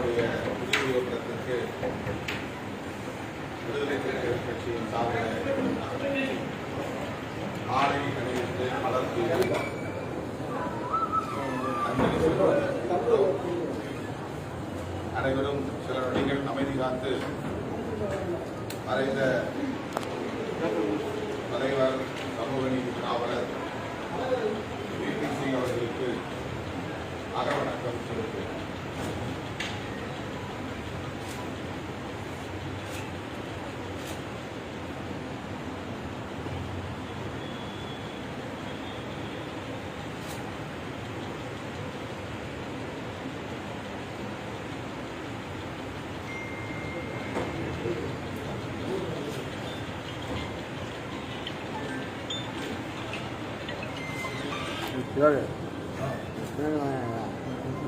அவருடைய உதவி படத்திற்கு விடுதலை சிறுத்தைகள் கட்சியின் சார்பில் ஆடை அணிவித்து மலர் தூவி அஞ்சலி செலுத்துவோம். அனைவரும் சில நொடிகள் அமைதி காத்து மறைந்த தலைவர் சமூக நீதி காவலர் இதாக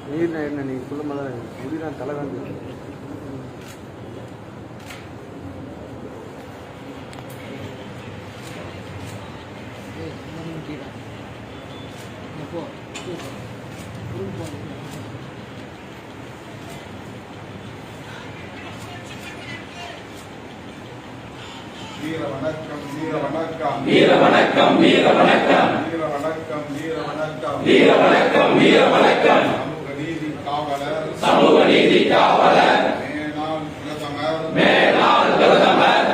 நீர் என்ன நீங்கள் சொல்லும் போது முடிதான் தலை போ. வீர வணக்கம் வீர வணக்கம் வீர வணக்கம் வீர வணக்கம் வீர வணக்கம் வீர வணக்கம் வீர வணக்கம் வீர வணக்கம் சமூக நீதி காவலர். சமூக நீதி காவலர். பிரதமர். மேலாள் பிரதமர்.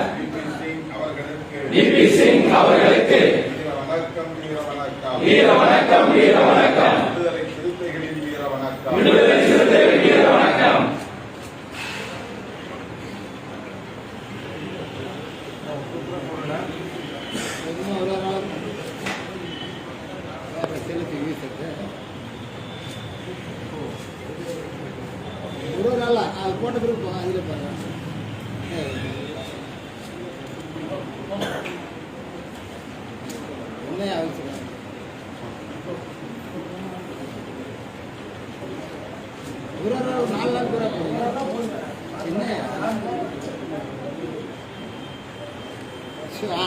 டிபி சிங் அவர்களுக்கு. வீர வணக்கம் வீர வணக்கம் வீர வணக்கம் வீர வணக்கம் விடுதலை சிறுத்தைகளின் வீர வணக்கம் விடுதலை சிறுத்தைகள் வீர வணக்கம் ஒரு ஒரு நாள் அது போட்ட பிறகு போ- இதுல பாருங்க என்ன அவசியம் ஒரு ஒரு நாள் நாலு நாள் கூட போடுங்க என்ன சரி, ஆ.